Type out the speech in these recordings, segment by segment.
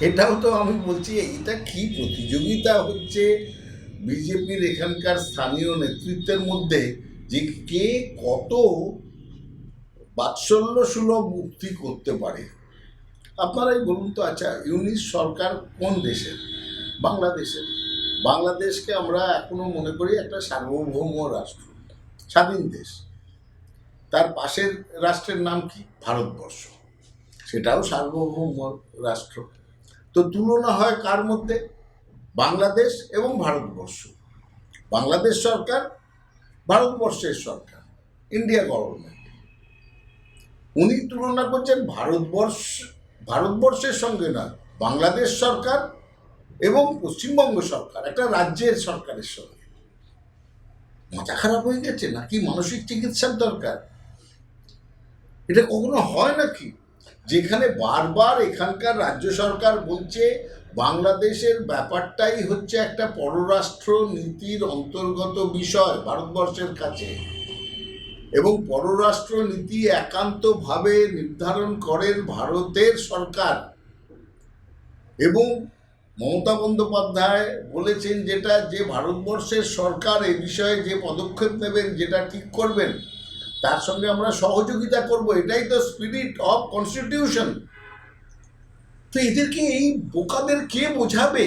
এটাও তো আমি বলছি এটা কি প্রতিযোগিতা হচ্ছে? বিজেপির এখানকার স্থানীয় নেতৃত্বের মধ্যে যে কে কত বাৎসল্য সুলভ মুক্তি করতে পারে? আপনারাই বলুন তো আচ্ছা ইউনিস সরকার কোন দেশের? বাংলাদেশের। বাংলাদেশকে আমরা এখনও মনে করি একটা সার্বভৌম রাষ্ট্র, স্বাধীন দেশ। তার পাশের রাষ্ট্রের নাম কি? ভারতবর্ষ। সেটাও সার্বভৌম রাষ্ট্র। তো তুলনা হয় কার মধ্যে? বাংলাদেশ এবং ভারতবর্ষ। বাংলাদেশ সরকার, ভারতবর্ষের সরকার ইন্ডিয়া গভর্নমেন্ট উনি তুলনা করছেন ভারতবর্ষ, ভারতবর্ষের সঙ্গে না, বাংলাদেশ সরকার এবং পশ্চিমবঙ্গ সরকার, একটা রাজ্যের সরকারের সঙ্গে। মাথা খারাপ হয়ে গেছে নাকি? মানসিক চিকিৎসার দরকার। এটা কখনো হয় নাকি? যেখানে বারবার এখানকার রাজ্য সরকার বলছে বাংলাদেশের ব্যাপারটাই হচ্ছে একটা পররাষ্ট্র নীতির অন্তর্গত বিষয় ভারতবর্ষের কাছে। এবং পররাষ্ট্র নীতি একান্তভাবে নির্ধারণ করেন ভারতের সরকার। এবং মমতা বন্দ্যোপাধ্যায় বলেছেন যেটা যে ভারতবর্ষের সরকার এই বিষয়ে যে পদক্ষেপ নেবেন, যেটা ঠিক করবেন তার সঙ্গে আমরা সহযোগিতা করব, এটাই তো স্পিরিট অফ কনস্টিটিউশন তো এদেরকে এই বোকাদের কে বোঝাবে?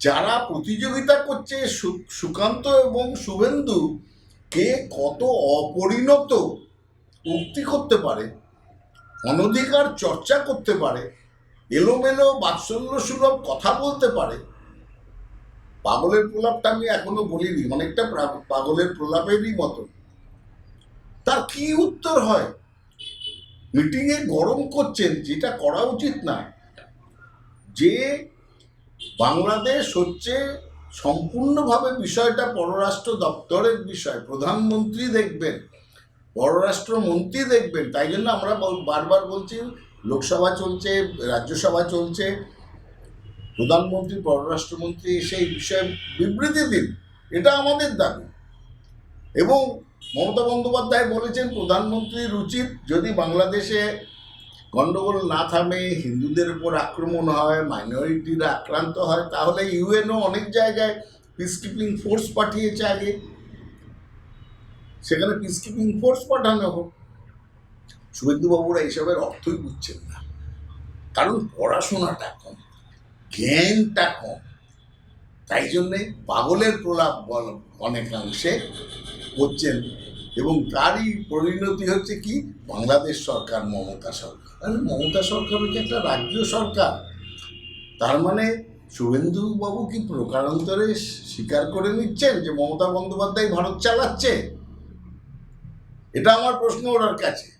যারা প্রতিযোগিতা করছে সুকান্ত এবং শুভেন্দু, কে কত অপরিণত উক্তি করতে পারে, অনধিকার চর্চা করতে পারে, এলোমেলো বাৎসল্য সুলভ কথা বলতে পারে। পাগলের প্রলাপটা আমি এখনও বলিনি, অনেকটা পাগলের প্রলাপেরই মতো তার কি উত্তর হয়? মিটিংয়ে গরম করছেন, যেটা করা উচিত না যে বাংলাদেশ হচ্ছে সম্পূর্ণভাবে বিষয়টা পররাষ্ট্র দপ্তরের বিষয়, প্রধানমন্ত্রী দেখবেন, পররাষ্ট্রমন্ত্রী দেখবেন, তাই জন্য আমরা বারবার বলছি, লোকসভা চলছে, রাজ্যসভা চলছে, প্রধানমন্ত্রী, পররাষ্ট্রমন্ত্রী এসে এই বিষয়ে বিবৃতি দিন, এটা আমাদের দাবি। এবং মমতা বন্দ্যোপাধ্যায় বলেছেন প্রধানমন্ত্রীর উচিত যদি বাংলাদেশে গণ্ডগোল না থামে, হিন্দুদের উপর আক্রমণ হয়, মাইনরিটিরা আক্রান্ত হয়, তাহলে ইউএনও অনেক জায়গায় পিস কিপিং ফোর্স পাঠিয়েছে আগে। সেখানে পিস কিপিং ফোর্স পাঠানো হোক। শুভেন্দুবাবুরা এইসবের অর্থই বুঝছেন না। কারণ পড়াশোনাটা কম, জ্ঞানটা কম। তাই জন্যে পাগলের প্রলাপ অনেকাংশে করছেন এবং তারই পরিণতি হচ্ছে কি? বাংলাদেশ সরকার, মমতা সরকার। মমতা সরকার হচ্ছে একটা রাজ্য সরকার। তার মানে শুভেন্দুবাবু কি প্রকারান্তরে স্বীকার করে নিচ্ছেন যে মমতা বন্দ্যোপাধ্যায় ভারত চালাচ্ছে? এটা আমার প্রশ্ন ওনার কাছে।